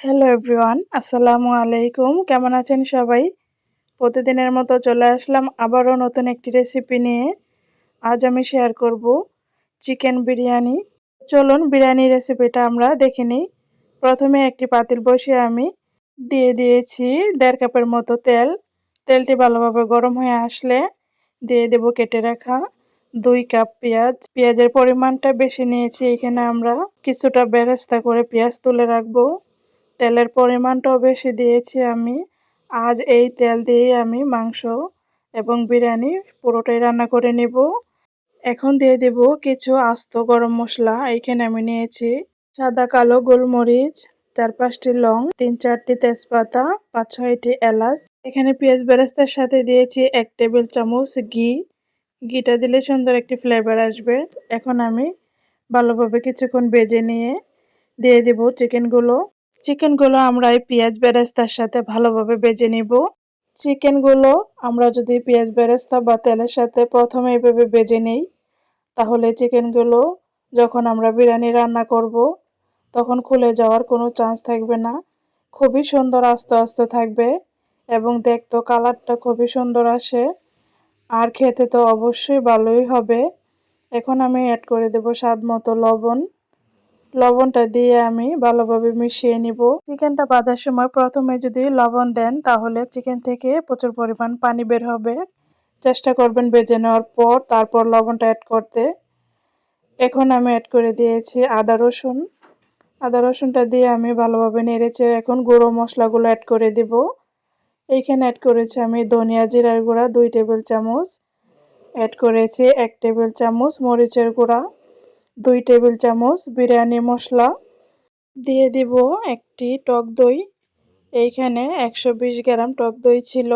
Hello everyone আসসালামু আলাইকুম কেমন আছেন সবাই? প্রতিদিনের মতো চলে আসলাম আবারও নতুন একটি রেসিপি নিয়ে। আজ আমি শেয়ার করব চিকেন বিরিয়ানি। চলুন বিরিয়ানি রেসিপিটা আমরা দেখে নিই। প্রথমে একটি পাতিল বসিয়ে আমি দিয়ে দিয়েছি দেড় কাপের মতো তেল। তেলটি ভালোভাবে গরম হয়ে আসলে দিয়ে দেব কেটে রাখা দুই কাপ পেঁয়াজ। পেঁয়াজের পরিমাণটা বেশি নিয়েছি, এখানে আমরা কিছুটা বেরেস্তা করে পেঁয়াজ তুলে রাখব। তেলের পরিমাণটাও বেশি দিয়েছি আমি। আজ এই তেল দিয়েই আমি মাংস এবং বিরিয়ানি পুরোটাই রান্না করে নিব। এখন দিয়ে দেব কিছু আস্ত গরম মশলা, এইখানে আমি নিয়েছি সাদা কালো গোলমরিচ, চার পাঁচটি লং, তিন চারটি তেজপাতা, পাঁচ ছয়টি এলাচ। এখানে পেঁয়াজ বেরেস্তার সাথে দিয়েছি এক টেবিল চামচ ঘি। ঘিটা দিলে সুন্দর একটি ফ্লেভার আসবে। এখন আমি ভালোভাবে কিছুক্ষণ বেজে নিয়ে দিয়ে দেব চিকেনগুলো চিকেনগুলো আমরা এই পেঁয়াজ বেরেস্তার সাথে ভালোভাবে বেজে নিব। চিকেনগুলো আমরা যদি পেঁয়াজ বেরেস্তা বা তেলের সাথে প্রথমে এইভাবে বেজে নিই, তাহলে চিকেনগুলো যখন আমরা বিরিয়ানি রান্না করব, তখন খুলে যাওয়ার কোনো চান্স থাকবে না। খুবই সুন্দর আস্তে আস্তে থাকবে এবং দেখতো কালারটা খুবই সুন্দর আসে। আর খেতে তো অবশ্যই ভালোই হবে। এখন আমি অ্যাড করে দেব স্বাদ মতো লবণ। লবণটা দিয়ে আমি ভালোভাবে মিশিয়ে নিব। চিকেনটা বাঁধার সময় প্রথমে যদি লবণ দেন, তাহলে চিকেন থেকে প্রচুর পরিমাণ পানি বের হবে। চেষ্টা করবেন বেজে নেওয়ার পর তারপর লবণটা অ্যাড করতে। এখন আমি অ্যাড করে দিয়েছি আদা রসুন। আদা রসুনটা দিয়ে আমি ভালোভাবে নেড়েছে এখন গুঁড়ো মশলাগুলো অ্যাড করে দিব। এইখানে অ্যাড করেছি আমি ধনিয়া জিরার গুঁড়া, দুই টেবিল চামচ। অ্যাড করেছি এক টেবিল চামচ মরিচের গুঁড়া। দুই টেবিল চামচ বিরিয়ানি মশলা দিয়ে দিব একটি টক দই। এইখানে একশো বিশ গ্রাম টক দই ছিল,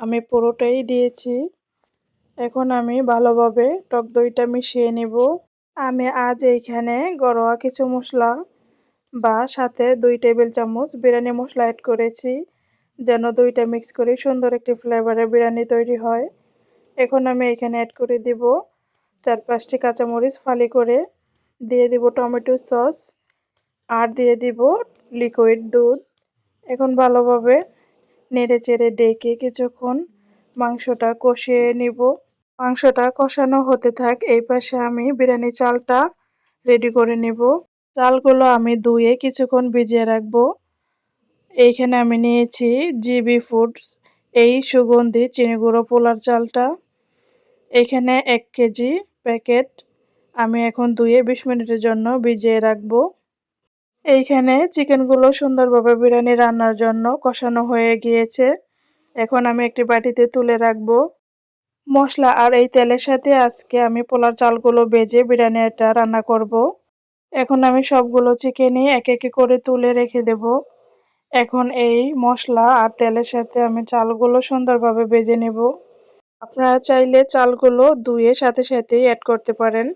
আমি পুরোটাই দিয়েছি। এখন আমি ভালোভাবে টক দইটা মিশিয়ে নিব। আমি আজ এইখানে ঘরোয়া কিছু মশলা বা সাথে দুই টেবিল চামচ বিরিয়ানি মশলা অ্যাড করেছি, যেন দুইটা মিক্স করে সুন্দর একটি ফ্লেভারের বিরিয়ানি তৈরি হয়। এখন আমি এখানে অ্যাড করে দিব। চার পাঁচটি কাঁচামরিচ ফালি করে দিয়ে দিব টমেটো সস আর দিয়ে দিব লিকুইড দুধ। এখন ভালোভাবে নেড়ে চেড়ে ডেকে কিছুক্ষণ মাংসটা কষিয়ে নিব। মাংসটা কষানো হতে থাক, এই পাশে আমি বিরিয়ানি চালটা রেডি করে নিব। চালগুলো আমি ধুয়ে কিছুক্ষণ ভিজিয়ে রাখব। এইখানে আমি নিয়েছি জিবি ফুডস, এই সুগন্ধি চিনি গুঁড়ো পোলার চালটা। এখানে এক কেজি প্যাকেট। আমি এখন ধুয়ে বিশ মিনিটের জন্য ভিজিয়ে রাখব। এইখানে চিকেনগুলো সুন্দরভাবে বিরিয়ানি রান্নার জন্য কষানো হয়ে গিয়েছে। এখন আমি একটি বাটিতে তুলে রাখব। মশলা আর এই তেলের সাথে আজকে আমি পোলার চালগুলো বেজে বিরিয়ানিটা রান্না করব। এখন আমি সবগুলো চিকেনই এক একে করে তুলে রেখে দেব। এখন এই মশলা আর তেলের সাথে আমি চালগুলো সুন্দরভাবে বেজে নেব। আপনারা চাইলে চালগুলো ধুয়ে সাথে সাথেই অ্যাড করতে পারেন।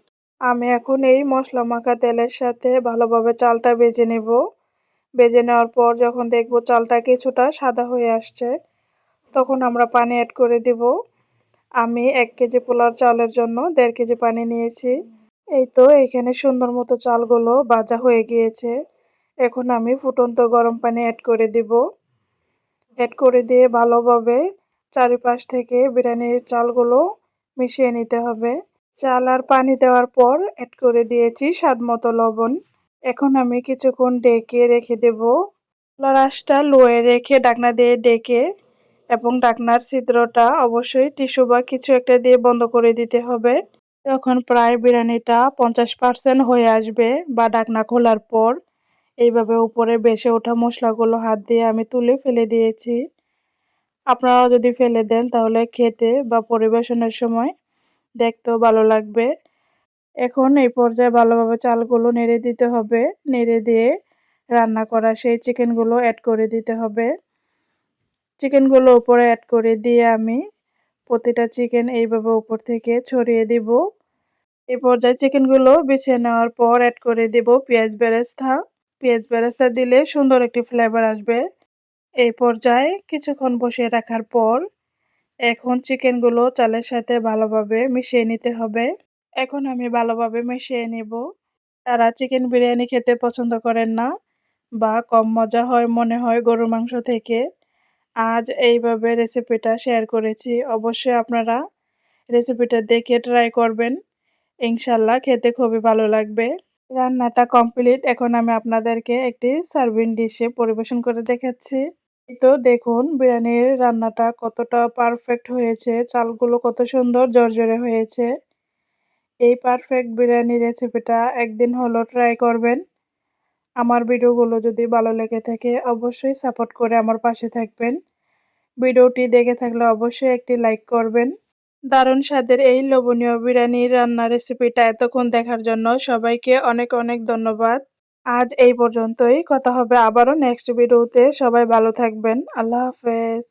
আমি এখন এই মশলা মাখা তেলের সাথে ভালোভাবে চালটা বেজে নেব। বেজে নেওয়ার পর যখন দেখব চালটা কিছুটা সাদা হয়ে আসছে, তখন আমরা পানি অ্যাড করে দেব। আমি এক কেজি পোলার চালের জন্য দেড় কেজি পানি নিয়েছি। এই তো এখানে সুন্দর মতো চালগুলো ভাজা হয়ে গিয়েছে। এখন আমি ফুটন্ত গরম পানি অ্যাড করে দিব। অ্যাড করে দিয়ে ভালোভাবে চারিপাশ থেকে বিরিয়ানির চালগুলো মিশিয়ে নিতে হবে। চাল আর পানি দেওয়ার পর অ্যাড করে দিয়েছি স্বাদ মতো লবণ। এখন আমি কিছুক্ষণ ডেকে রেখে দেব। রাসটা লোয়ে রেখে ডাকনা দিয়ে ডেকে এবং ডাকনার ছিদ্রটা অবশ্যই টিস্যু বা কিছু একটা দিয়ে বন্ধ করে দিতে হবে। তখন প্রায় বিরিয়ানিটা পঞ্চাশ পার্সেন্ট হয়ে আসবে বা ডাকনা খোলার পর, এইভাবে উপরে বেসে ওঠা মশলাগুলো হাত দিয়ে আমি তুলে ফেলে দিয়েছি। আপনারাও যদি ফেলে দেন, তাহলে খেতে বা পরিবেশনের সময় দেখতেও ভালো লাগবে। এখন এই পর্যায়ে ভালোভাবে চালগুলো নেড়ে দিতে হবে। নেড়ে দিয়ে রান্না করা সেই চিকেনগুলো অ্যাড করে দিতে হবে। চিকেনগুলো উপরে অ্যাড করে দিয়ে আমি প্রতিটা চিকেন এইভাবে উপর থেকে ছড়িয়ে দিব। এই পর্যায়ে চিকেনগুলো বিছিয়ে নেওয়ার পর অ্যাড করে দিব পেঁয়াজ বেরেস্তা। পেঁয়াজ বেরেস্তা দিলে সুন্দর একটি ফ্লেভার আসবে। এই পর্যায়ে কিছুক্ষণ বসিয়ে রাখার পর এখন চিকেনগুলো চালের সাথে ভালোভাবে মিশিয়ে নিতে হবে। এখন আমি ভালোভাবে মিশিয়ে নেব। তারা চিকেন বিরিয়ানি খেতে পছন্দ করেন না বা কম মজা হয় মনে হয় গরুর মাংস থেকে। আজ এইভাবে রেসিপিটা শেয়ার করেছি। অবশ্যই আপনারা রেসিপিটা দেখে ট্রাই করবেন। ইনশাল্লাহ খেতে খুবই ভালো লাগবে। রান্নাটা কমপ্লিট। এখন আমি আপনাদেরকে একটি সার্ভিং ডিশে পরিবেশন করে দেখাচ্ছি। তো দেখুন, বিরিয়ানির রান্নাটা কতটা পারফেক্ট হয়েছে, চালগুলো কত সুন্দর জর্জরে হয়েছে। এই পারফেক্ট বিরিয়ানি রেসিপিটা একদিন হলো ট্রাই করবেন। আমার ভিডিওগুলো যদি ভালো লেগে থাকে, অবশ্যই সাপোর্ট করে আমার পাশে থাকবেন। ভিডিওটি দেখে থাকলে অবশ্যই একটি লাইক করবেন। দারুণ স্বাদের এই লোভনীয় বিরিয়ানির রান্না রেসিপিটা এতক্ষণ দেখার জন্য সবাইকে অনেক অনেক ধন্যবাদ। আজ এই পর্যন্তই। কথা হবে আবারও নেক্সট ভিডিওতে সবাই ভালো থাকবেন। আল্লাহ হাফেজ।